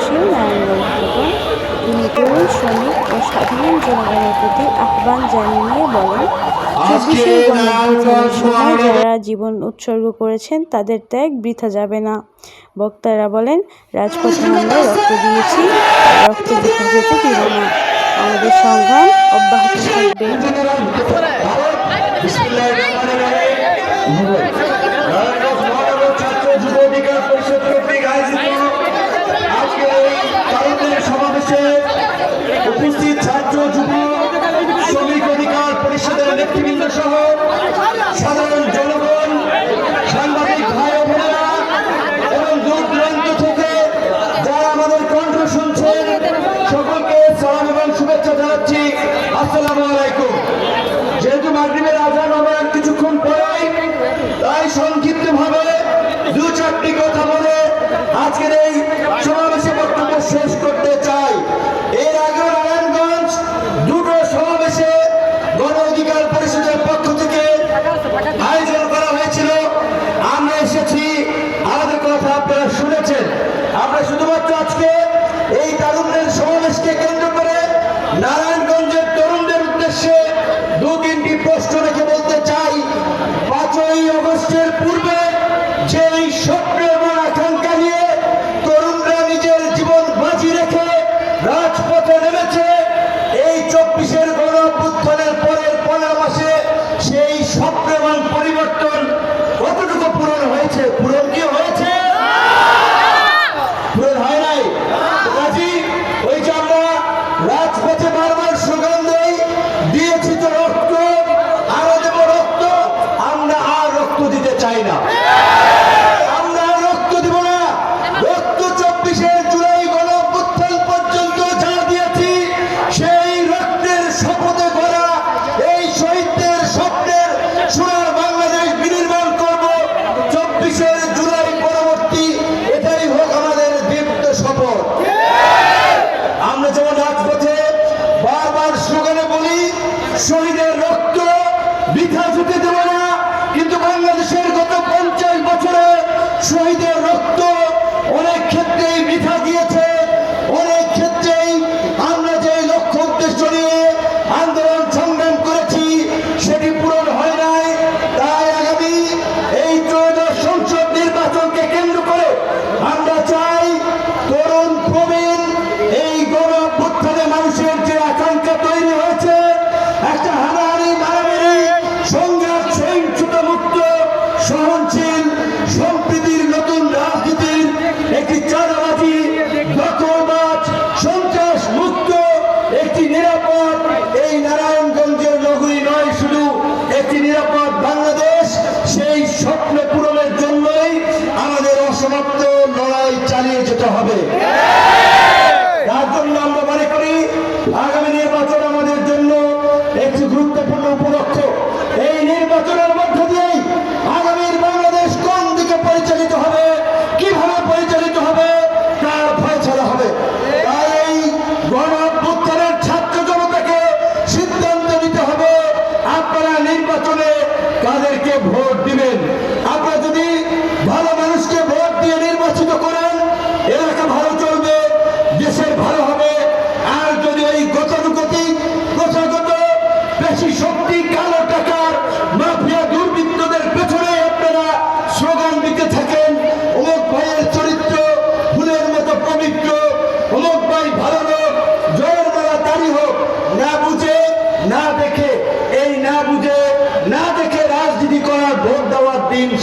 ভাষায় নারায়ণ প্রধান তিনি তরুণ শ্রমিক ও সাধারণ জনগণের প্রতি আহ্বান জানিয়ে বলেন সময় যারা জীবন উৎসর্গ করেছেন তাদের ত্যাগ বৃথা যাবে না বক্তারা বলেন রাজপথে আমরা রক্ত দিয়েছি রক্ত বৃথা যেতে দিব না আমাদের সংগ্রাম অব্যাহত থাকবে You.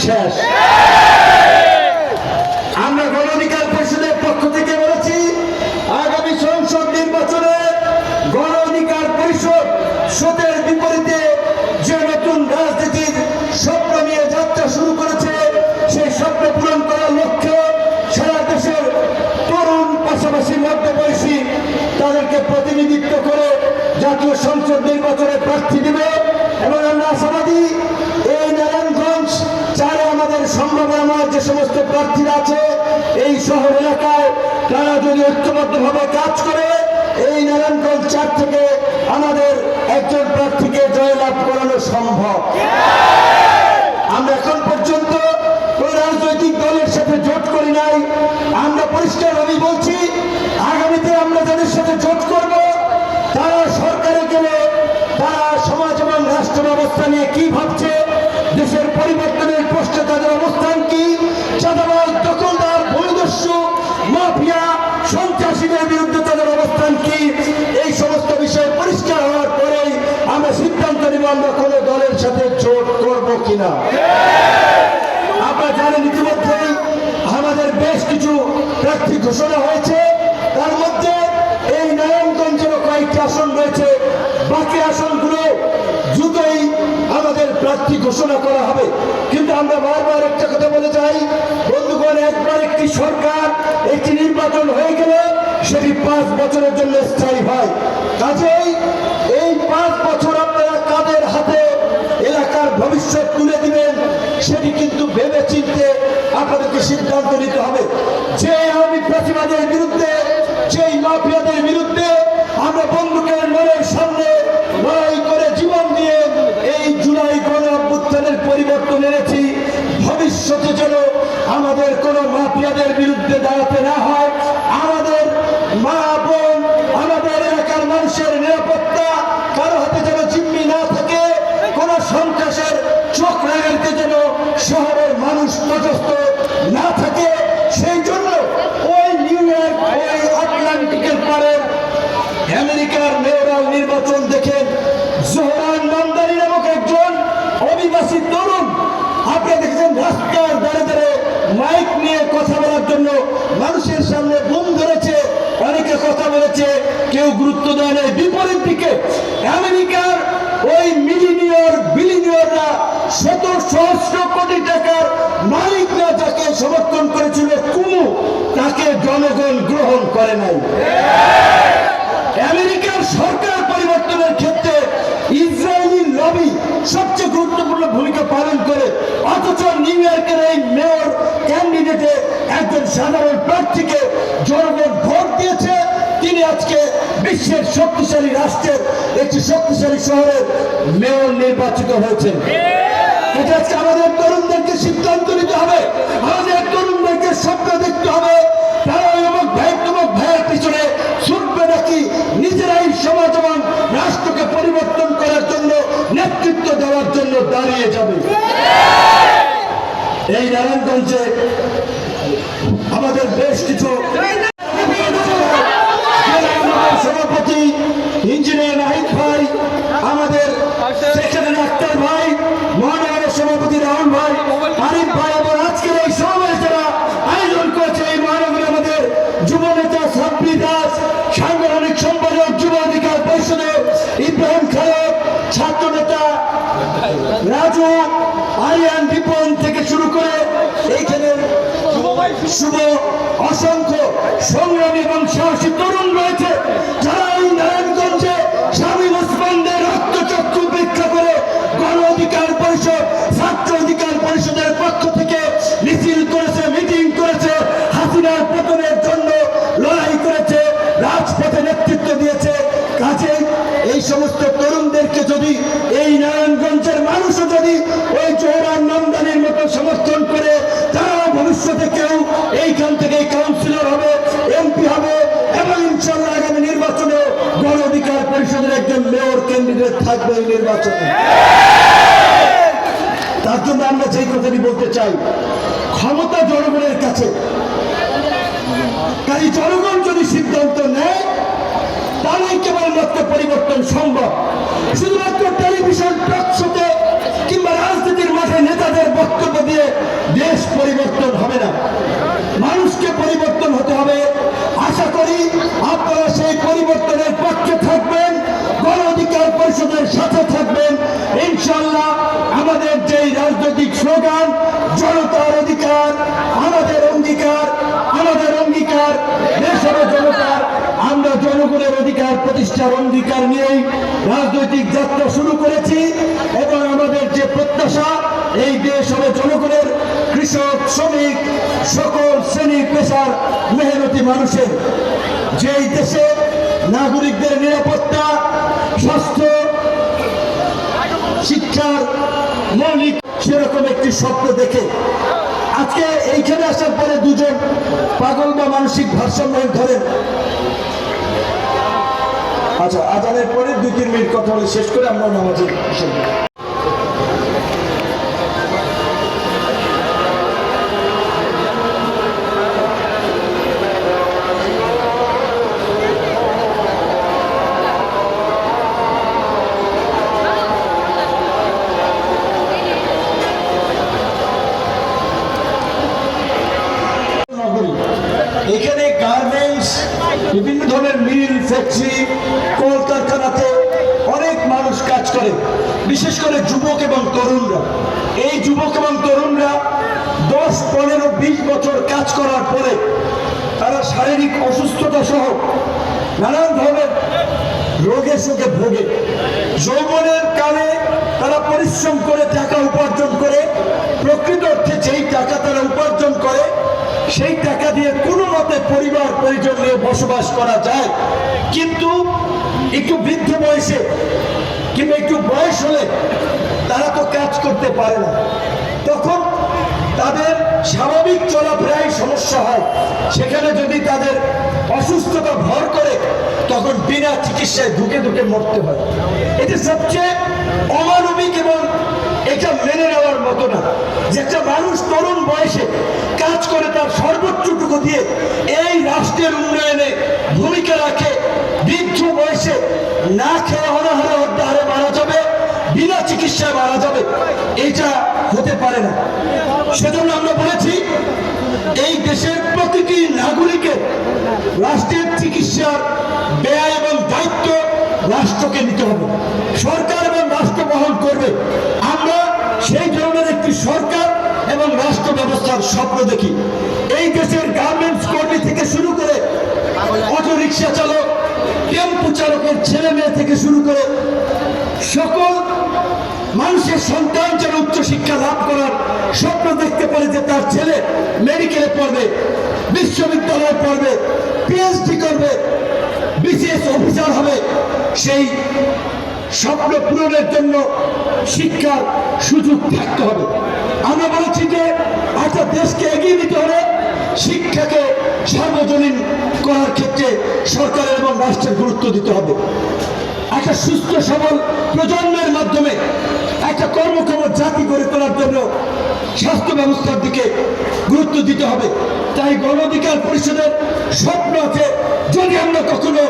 বিশ্বাস আমরা গণধিকার পরিষদের পক্ষ থেকে বলেছি, আগামী সংসদ নির্বাচনে গণধিকার পরিষদ সোতের বিপরীতে যে নতুন রাজনীতির স্বপ্ন নিয়ে যাত্রা শুরু করেছে, সেই স্বপ্ন পূরণ করার লক্ষ্য সারা দেশের তরুণ পাশাপাশি মধ্যবয়সী তাদেরকে প্রতিনিধিত্ব করে জাতীয় সংসদ নির্বাচনে প্রার্থী দেবে। এবং আমরা আশাবাদী এই নারায়ণগঞ্জ সম্ভাবনাময় যে সমস্ত প্রার্থীরা আছে, এই শহর এলাকায় তারা যদি ঐক্যবদ্ধভাবে কাজ করে, এই নারায়ণগঞ্জ চার থেকে আমাদের একজন প্রার্থীকে জয়লাভ করানো সম্ভব। আমরা এখন পর্যন্ত কোন রাজনৈতিক দলের সাথে জোট করি নাই। আমরা পরিষ্কারভাবে বলছি, আগামীতে আমরা যাদের সাথে জোট করব, তারা সরকারে গেলে তারা সমাজ এবং রাষ্ট্র ব্যবস্থা নিয়ে কি ভাবছে, দেশের পরিবর্তনের প্রশ্নে তাদের অবস্থান কি? চাঁদাবাজ, দখলদার ভূমিদস্যু মাফিয়া, সন্ত্রাসীদের বিরুদ্ধে তাদের অবস্থান কি? এই সমস্ত বিষয় পরিষ্কার হওয়ার পরেই আমরা সিদ্ধান্ত নিব আমরা কোনো দলের সাথে জোট করব কিনা। সরকার একটি নির্বাচন হয়ে গেলে সেটি পাঁচ বছরের জন্য স্থায়ী হয়। কাজেই এই পাঁচ বছর আপনারা কাদের হাতে এলাকার ভবিষ্যৎ তুলে দিবেন, সেটি কিন্তু ভেবে চিনতে আপনাদেরকে সিদ্ধান্ত নিতে হবে। যে আওয়ামী প্রতিবাদের বিরুদ্ধে, যেই মাফিয়াদের বিরুদ্ধে আমরা বন্ধুকের শহরের মানুষ তটস্থ না থাকে সেই জন্য ওই নিউ ইয়র্ক, ওই আটলান্টিকের পারের আমেরিকার মেয়রাল নির্বাচন দেখেন জোহরান মামদানি নামক একজন অভিবাসী তরুণ, আপনি দেখেছেন রাস্তার দাঁড়ে দাঁড়ে মাইক নিয়ে কথা বলার জন্য মানুষের সামনে বুম ধরেছে, অনেকে কথা বলেছে, কেউ গুরুত্ব দেয় নাই। বিপরীত দিকে আমেরিকার ওই মিলিনিয়র, বিলিনিয়ররা শত সহস্র কোটি টাকার মালিকরা যাকে সমর্থন করেছিল, কুমু তাকে জনগণ গ্রহণ করে নাই। আমেরিকার সরকার পরিবর্তনের ক্ষেত্রে ইসরায়েলি লবি সবচেয়ে গুরুত্বপূর্ণ ভূমিকা পালন করে, অথচ নিউ ইয়র্কের এই মেয়র ক্যান্ডিডেটে একজন সাধারণ প্রার্থীকে জনগণ ভোট দিয়েছে। তিনি আজকে বিশ্বের শক্তিশালী রাষ্ট্রের একটি শক্তিশালী শহরের মেয়র নির্বাচিত হয়েছেন। এটা আজকে আমাদের তরুণদেরকে সিদ্ধান্ত নিতে হবে। আমাদের তরুণদেরকে স্বপ্ন দেখতে হবে। এই নারায়ণগঞ্জে আমাদের বেশ কিছু সভাপতি, ইঞ্জিনিয়ার নাহিদ ভাই, আমাদের আক্তার ভাই শুভ, অসংখ্য সংগ্রামী এবং সাহসী তরুণ রয়েছে, যারা এই নারায়ণগঞ্জে স্বামী ওসমানদের রক্তচক্ষু উপেক্ষা করে গণ অধিকার পরিষদ, ছাত্র অধিকার পরিষদের পক্ষ থেকে মিছিল করেছে, মিটিং করেছে, হাসিনার পতনের জন্য লড়াই করেছে, রাজপথে নেতৃত্ব দিয়েছে। কাজে এই সমস্ত তরুণদেরকে যদি এই নারায়ণগঞ্জের মানুষও যদি ওই জোহরান নামদানির থাকবে এই নির্বাচনে। তার জন্য আমরা যেই কথাটি বলতে চাই, ক্ষমতা জনগণের কাছে। তাই জনগণ যদি সিদ্ধান্ত নেয়, তাহলেই কেবলমাত্র পরিবর্তন সম্ভব। শুধুমাত্র টেলিভিশন টকশোতে কিংবা রাজনীতির মাঠে নেতাদের বক্তব্য দিয়ে দেশ পরিবর্তন হবে না। মানুষকে পরিবর্তন হতে হবে। আশা করি আপনারা সেই পরিবর্তনের পক্ষে থাকবেন। গণ অধিকার পরিষদের সাথে থাকবেন। ইনশাল্লাহ আমাদের যেই রাজনৈতিক স্লোগান, জনতার অধিকার, আমাদের অঙ্গীকার আমাদের অঙ্গীকার, দেশ হবে জনতার, আমরা জনগণের অধিকার প্রতিষ্ঠার অঙ্গীকার নিয়েই রাজনৈতিক যাত্রা শুরু করেছি এবং আমাদের যে প্রত্যাশা, এই দেশ হবে জনগণের কৃষক, শ্রমিক, সকল শ্রেণি পেশার মেহনতি মানুষের। যেই দেশে নাগরিকদের নিরাপত্তা স্বাস্থ্য শিক্ষার মৌলিক সেরকম একটি স্বপ্ন দেখে আজকে এইখানে আসার পরে দুজন পাগল বা মানসিক ভারসাম্যহীন ধরেন। আচ্ছা আজানের পরে দুই তিন মিনিট কথা বলে শেষ করে আমরা নামাজের যুবক তরুণরা দশ, পনেরো, বিশ বছর কাজ করার পরে তারা শারীরিক অসুস্থতা সহ নানান ধরনের রোগে শোকে ভোগে। যৌবনের কালে তারা পরিশ্রম করে টাকা উপার্জন করে, প্রকৃত অর্থে যেই টাকা তারা উপার্জন করে, সেই টাকা দিয়ে কোনো মতে পরিবার, পরিজন নিয়ে বসবাস করা যায়। কিন্তু একটু বৃদ্ধ বয়সে কিংবা একটু বয়স হলে তারা তো কাজ করতে পারে না। তখন তাদের স্বাভাবিক চলাফেরায় সমস্যা হয়। সেখানে যদি তাদের অসুস্থতা ভর করে, তখন বিনা চিকিৎসায় ধুকে ধুকে মরতে হয়। এটি সবচেয়ে অমানবিক এবং এটা মেনে নেওয়ার মতো না। যে একটা মানুষ তরুণ বয়সে কাজ করে তার সর্বোচ্চটুকু দিয়ে এই রাষ্ট্রের উন্নয়নে ভূমিকা রাখে, বৃদ্ধ বয়সে না খেয়ে অনাহারে অর্ধাহারে মারা যাবে বিনা চিকিৎসায় মারা যাবে। এটা হতে পারে না। সেজন্য আমরা বলেছি, এই দেশের প্রতিটি নাগরিকের রাষ্ট্রের চিকিৎসার ব্যয় এবং দায়িত্ব রাষ্ট্রকে নিতে হবে। সরকার এবং রাষ্ট্র বহন করবে। আমরা সেই ধরনের একটি সরকার এবং রাষ্ট্র ব্যবস্থার স্বপ্ন দেখি। এই দেশের গার্মেন্টস কর্মী থেকে শুরু করে অটো রিক্সা চালক টেম্পু চালকের ছেলে মেয়ে থেকে শুরু করে সকল মানুষের সন্তান যেন উচ্চশিক্ষা লাভ করার স্বপ্ন দেখতে পারে যে তার ছেলে মেডিকেলে পড়বে, বিশ্ববিদ্যালয়ে পড়বে পিএইচডি করবে বিসিএস অফিসার হবে। সেই স্বপ্ন পূরণের জন্য শিক্ষার সুযোগ থাকতে হবে। আমরা বলেছি যে একটা দেশকে এগিয়ে নিতে হলে শিক্ষাকে সার্বজনীন করার ক্ষেত্রে সরকারের এবং রাষ্ট্রের গুরুত্ব দিতে হবে। একটা সুস্থ, সবল প্রজন্মের মাধ্যমে একটা কর্মক্ষম জাতি গড়ে তোলার জন্য স্বাস্থ্য ব্যবস্থার দিকে গুরুত্ব দিতে হবে। তাই গণ অধিকার পরিষদের স্বপ্ন আছে যদি আমরা কখনো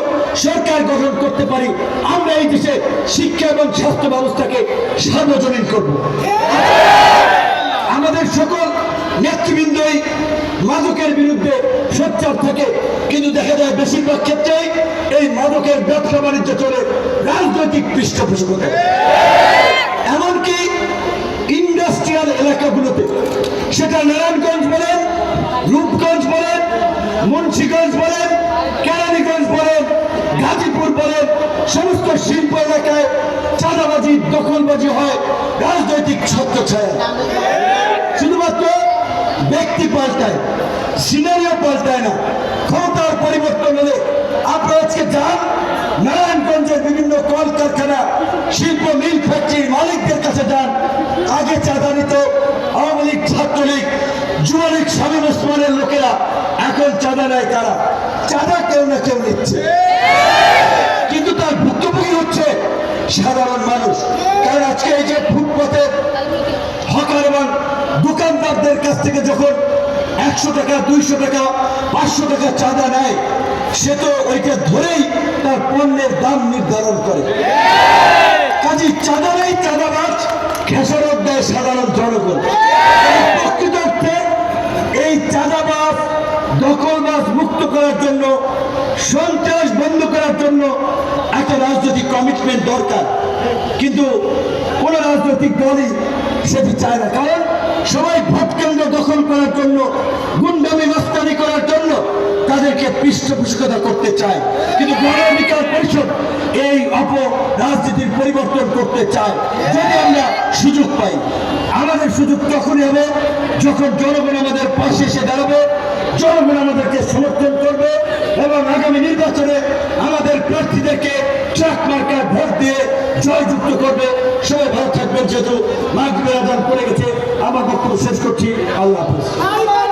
সরকার গঠন করতে পারি, আমরা এই দেশে শিক্ষা এবং স্বাস্থ্য ব্যবস্থাকে সার্বজনীন করব। আমাদের সকল নেতৃবৃন্দই মাদকের বিরুদ্ধে সোচ্চার থাকে। কিন্তু দেখা যায় বেশিরভাগ ক্ষেত্রেই এই মাদকের ব্যবসা বাণিজ্য চলে রাজনৈতিক পৃষ্ঠপোষকতা। এমনকি ইন্ডাস্ট্রিয়াল এলাকাগুলোতে। সেটা নারায়ণগঞ্জ বলেন, রূপগঞ্জ বলেন, মুন্সিগঞ্জ বলেন, কেরানীগঞ্জ বলেন, গাজীপুর বলেন, সমস্ত শিল্প এলাকায় চাঁদাবাজি দখলবাজি হয়, রাজনৈতিক ছত্রছায়া। ব্যক্তি পাল্টায় সিনারিও পাল্টায় না। ক্ষমতার পরিবর্তন হলে আপনারা আজকে যান, নারায়ণগঞ্জের বিভিন্ন কলকারখানা, শিল্প মিল ফ্যাক্টরির মালিকদের কাছে যান। আগে চাঁদা নিত আওয়ামী লীগ, ছাত্রলীগ, যুবলীগ স্বামী ওসমানের লোকেরা, এখন চাঁদা নেয় তারা। চাঁদা কেউ না কেউ নিচ্ছে কিন্তু তার ভুক্তভোগী হচ্ছে সাধারণ মানুষ কারণ আজকে এই যে ফুটপাতে হকার এবং দোকানদারদের কাছ থেকে যখন একশো টাকা, দুইশো টাকা, পাঁচশো টাকা চাঁদা নেয়, সে তো ওইটা ধরেই তার পণ্যের দাম নির্ধারণ করে। কাজে চাঁদা নেই চাঁদাবাজ খেসারত দেয় সাধারণ জনগণ। প্রকৃত এই চাঁদাবাজ দখলবাজ মুক্ত করার জন্য, সন্ত্রাস বন্ধ করার জন্য একটা রাজনৈতিক কমিটমেন্ট দরকার। কিন্তু কোন রাজনৈতিক দলই সেটি চায় না। কারণ সবাই ভোট কেন্দ্র দখল করার জন্য, গুন্ডামি, মাস্তানি করার জন্য তাদেরকে পৃষ্ঠপোষকতা করতে চায়। কিন্তু গণ অধিকার পরিষদ এই অপ রাজনীতির পরিবর্তন করতে চায়, যদি আমরা সুযোগ পাই। আমাদের সুযোগ তখনই হবে যখন জনগণ আমাদের পাশে এসে দাঁড়াবে, জনগণ আমাদেরকে সমর্থন করবে এবং আগামী নির্বাচনে আমাদের প্রার্থীদেরকে ট্রাক মার্কার ভোট দিয়ে জয়যুক্ত করবে সবাই ভালো থাকবেন যেহেতু মাগরিবের আদান পড়ে গেছে। আমার বক্তব্য শেষ করছি। আল্লাহ হাফিজ।